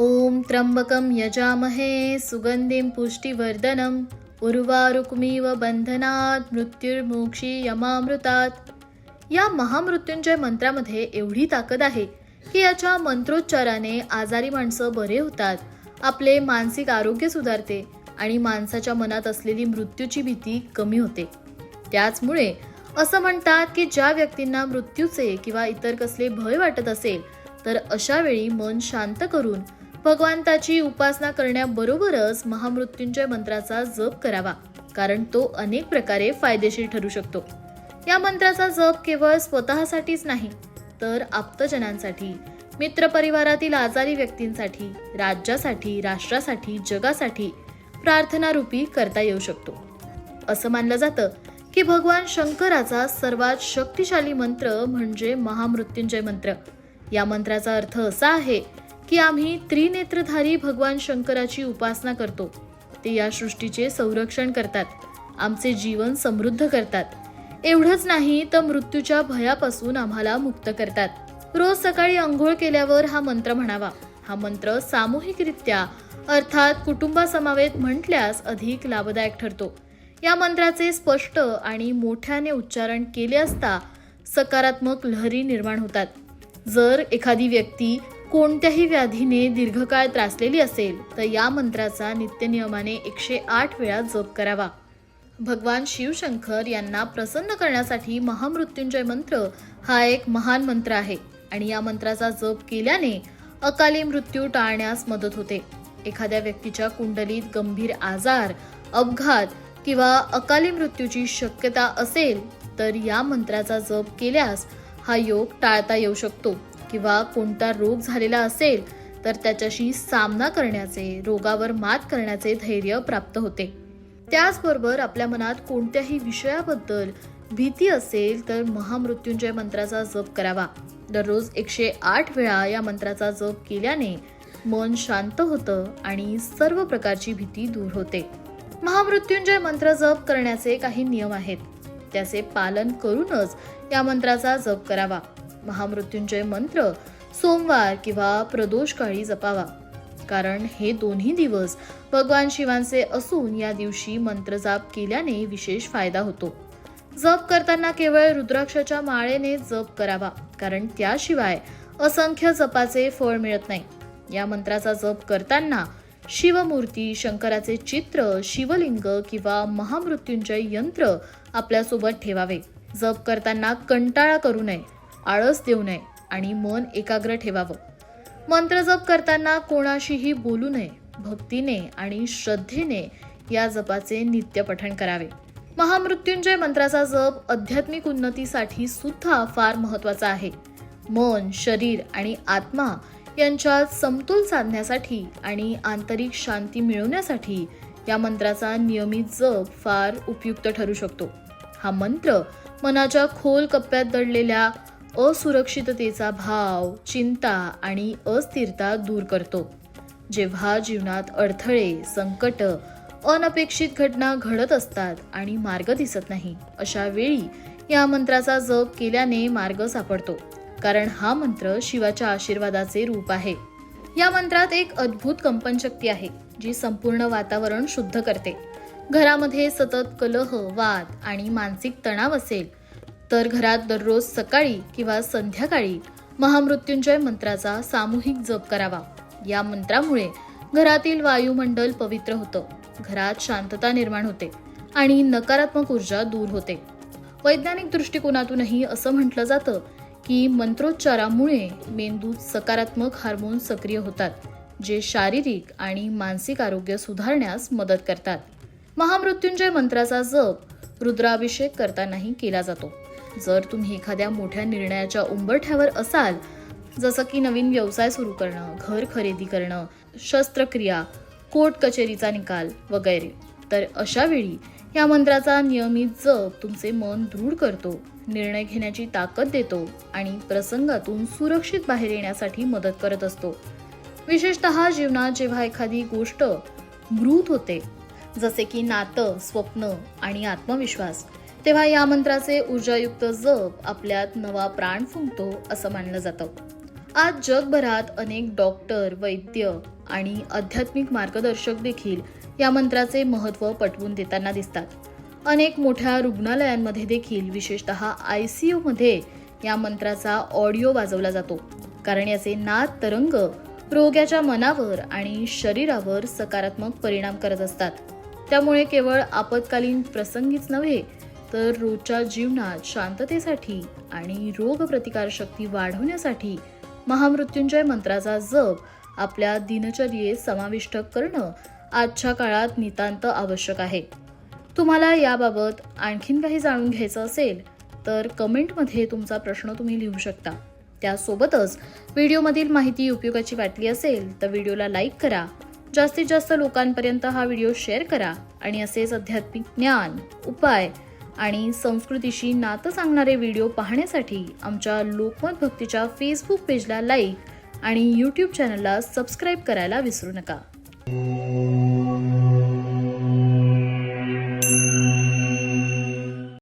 ॐ त्र्यंबकं यजामहे सुगन्धिं पुष्टिवर्धनम्। उर्वारुक्मीव बंधनात मृत्युर्मोक्षी यमामृतात। या महामृत्युंजय मंत्रामध्ये एवढी ताकद आहे की याच्या मंत्रोच्चाराने आजारी माणसं बरे होतात आपले मानसिक आरोग्य सुधारते आणि माणसाच्या मनात असलेली मृत्यूची भीती कमी होते. त्याचमुळे असं म्हणतात की ज्या व्यक्तींना मृत्यूचे किंवा इतर कसले भय वाटत असेल तर अशा वेळी मन शांत करून भगवंताची उपासना करण्याबरोबरच महामृत्युंजय मंत्राचा जप करावा कारण तो अनेक प्रकारे फायदेशीर ठरू शकतो. या मंत्राचा जप केवळ स्वतःसाठीच नाही तर आप्तजनांसाठी मित्रपरिवारातील आजारी व्यक्तींसाठी राज्यासाठी राष्ट्रासाठी जगासाठी प्रार्थनारूपी करता येऊ शकतो. असं मानलं जातं की भगवान शंकराचा सर्वात शक्तिशाली मंत्र म्हणजे महामृत्युंजय मंत्र. या मंत्राचा अर्थ असा आहे की आम्ही त्रिनेत्रधारी भगवान शंकराची उपासना करतो. ते या सृष्टीचे संरक्षण करतात. आमचे जीवन समृद्ध करतात. एवढंच नाही तर मृत्यूच्या भयापासून आम्हाला मुक्त करतात. रोज सकाळी आंघोळ केल्यावर हा मंत्र म्हणावा. हा मंत्र सामूहिकरित्या अर्थात कुटुंबासमावेत म्हटल्यास अधिक लाभदायक ठरतो. या मंत्राचे स्पष्ट आणि मोठ्याने उच्चारण केले असता सकारात्मक लहरी निर्माण होतात. जर एखादी व्यक्ती कोणत्याही व्याधीने दीर्घकाळ त्रासलेली असेल तर या मंत्राचा नित्यनियमाने एकशे आठ वेळा जप करावा. भगवान शिवशंकर यांना प्रसन्न करण्यासाठी महामृत्युंजय मंत्र हा एक महान मंत्र आहे आणि या मंत्राचा जप केल्याने अकाली मृत्यू टाळण्यास मदत होते. एखाद्या व्यक्तीच्या कुंडलीत गंभीर आजार अपघात किंवा अकाली मृत्यूची शक्यता असेल तर या मंत्राचा जप केल्यास हा योग टाळता येऊ शकतो. किंवा कोणता रोग झालेला असेल तर त्याच्याशी सामना करण्याचे रोगावर मात करण्याचे धैर्य प्राप्त होते. त्याचबरोबर आपल्या मनात कोणत्याही विषयाबद्दल भीती असेल तर महामृत्युंजय मंत्राचा जप करावा. दररोज एकशे आठ वेळा या मंत्राचा जप केल्याने मन शांत होतं आणि सर्व प्रकारची भीती दूर होते. महामृत्युंजय मंत्र जप करण्याचे काही नियम आहेत. त्याचे पालन करूनच या मंत्राचा जप करावा. महामृत्युंजय मंत्र सोमवार किंवा प्रदोष काळी जपावा. कारण हे दोन्ही दिवस भगवान शिवांचे असून या दिवशी मंत्रजाप केल्याने विशेष फायदा होतो. जप करताना केवळ रुद्राक्षाच्या माळेने जप करावा कारण त्याशिवाय असंख्य जपाचे फळ मिळत नाही. या मंत्राचा जप करताना शिवमूर्ती शंकराचे चित्र शिवलिंग किंवा महामृत्युंजय यंत्र आपल्यासोबत ठेवावे. जप करताना कंटाळा करू नये आळस देऊ नये आणि मन एकाग्र ठेवावं. मंत्र जप करताना कोणाशीही बोलू नये भक्तीने आणि श्रद्धेने या जपाचे नित्य पठण करावे. महामृत्युंजय मंत्राचा जप आध्यात्मिक उन्नतीसाठी सुद्धा फार महत्त्वाचा आहे. मन शरीर आणि आत्मा यांच्यात समतोल साधण्यासाठी आणि आंतरिक शांती मिळवण्यासाठी या मंत्राचा नियमित जप फार उपयुक्त ठरू शकतो. हा मंत्र मनाच्या खोल कप्प्यात दडलेल्या असुरक्षिततेचा भाव चिंता आणि अस्थिरता दूर करतो. जेव्हा जीवनात अडथळे संकट अनपेक्षित घटना घडत असतात आणि मार्ग दिसत नाही अशा वेळी या मंत्राचा जप केल्याने मार्ग सापडतो कारण हा मंत्र शिवाच्या आशीर्वादाचे रूप आहे. या मंत्रात एक अद्भुत कंपनशक्ती आहे जी संपूर्ण वातावरण शुद्ध करते. घरामध्ये सतत कलह वाद आणि मानसिक तणाव असेल तर घरात दररोज सकाळी किंवा संध्याकाळी महामृत्युंजय मंत्राचा सामूहिक जप करावा. या मंत्रामुळे घरातील वायुमंडल पवित्र होतं. घरात शांतता निर्माण होते आणि नकारात्मक ऊर्जा दूर होते. वैज्ञानिक दृष्टिकोनातूनही असं म्हटलं जातं की मंत्रोच्चारामुळे मेंदूत सकारात्मक हार्मोन सक्रिय होतात जे शारीरिक आणि मानसिक आरोग्य सुधारण्यास मदत करतात. महामृत्युंजय मंत्राचा जप रुद्राभिषेक करतानाही केला जातो. जर तुम्ही एखाद्या मोठ्या निर्णयाच्या उंबरठ्यावर असाल जसं की नवीन व्यवसाय सुरू करणं घर खरेदी करणं शस्त्रक्रिया कोर्ट कचेरीचा निकाल वगैरे तर अशा वेळी या मंत्राचा नियमित जप तुमचे मन दृढ करतो निर्णय घेण्याची ताकद देतो आणि प्रसंगातून सुरक्षित बाहेर येण्यासाठी मदत करत असतो. विशेषतः जीवनात जेव्हा एखादी गोष्ट मृत होते जसे की नातं स्वप्न आणि आत्मविश्वास तेव्हा या मंत्राचे ऊर्जायुक्त जप आपल्यात नवा प्राण फुंकतो असं मानलं जातं. आज जगभरात अनेक डॉक्टर वैद्य आणि आध्यात्मिक मार्गदर्शक देखील या मंत्राचे महत्त्व पटवून देताना दिसतात. अनेक मोठ्या रुग्णालयांमध्ये देखील विशेषतः आय सी यूमध्ये या मंत्राचा ऑडिओ वाजवला जातो. कारण याचे नाद तरंग रोग्याच्या मनावर आणि शरीरावर सकारात्मक परिणाम करत असतात. त्यामुळे केवळ आपत्कालीन प्रसंगीच नव्हे तर रोजच्या जीवनात शांततेसाठी आणि रोगप्रतिकारशक्ती वाढवण्यासाठी महामृत्युंजय मंत्राचा जप आपल्या दिनचर्येत समाविष्ट करणं आजच्या काळात नितांत आवश्यक आहे. तुम्हाला याबाबत आणखीन काही जाणून घ्यायचं असेल तर कमेंटमध्ये तुमचा प्रश्न तुम्ही लिहू शकता. त्यासोबतच व्हिडिओमधील माहिती उपयोगाची वाटली असेल तर व्हिडिओला लाईक करा. जास्तीत जास्त लोकांपर्यंत हा व्हिडिओ शेअर करा आणि असेच आध्यात्मिक ज्ञान उपाय आणि संस्कृतीशी नातं सांगणारे व्हिडिओ पाहण्यासाठी आमच्या लोकमत भक्तीच्या फेसबुक पेजला लाईक आणि यूट्यूब चॅनलला सबस्क्राईब करायला विसरू नका.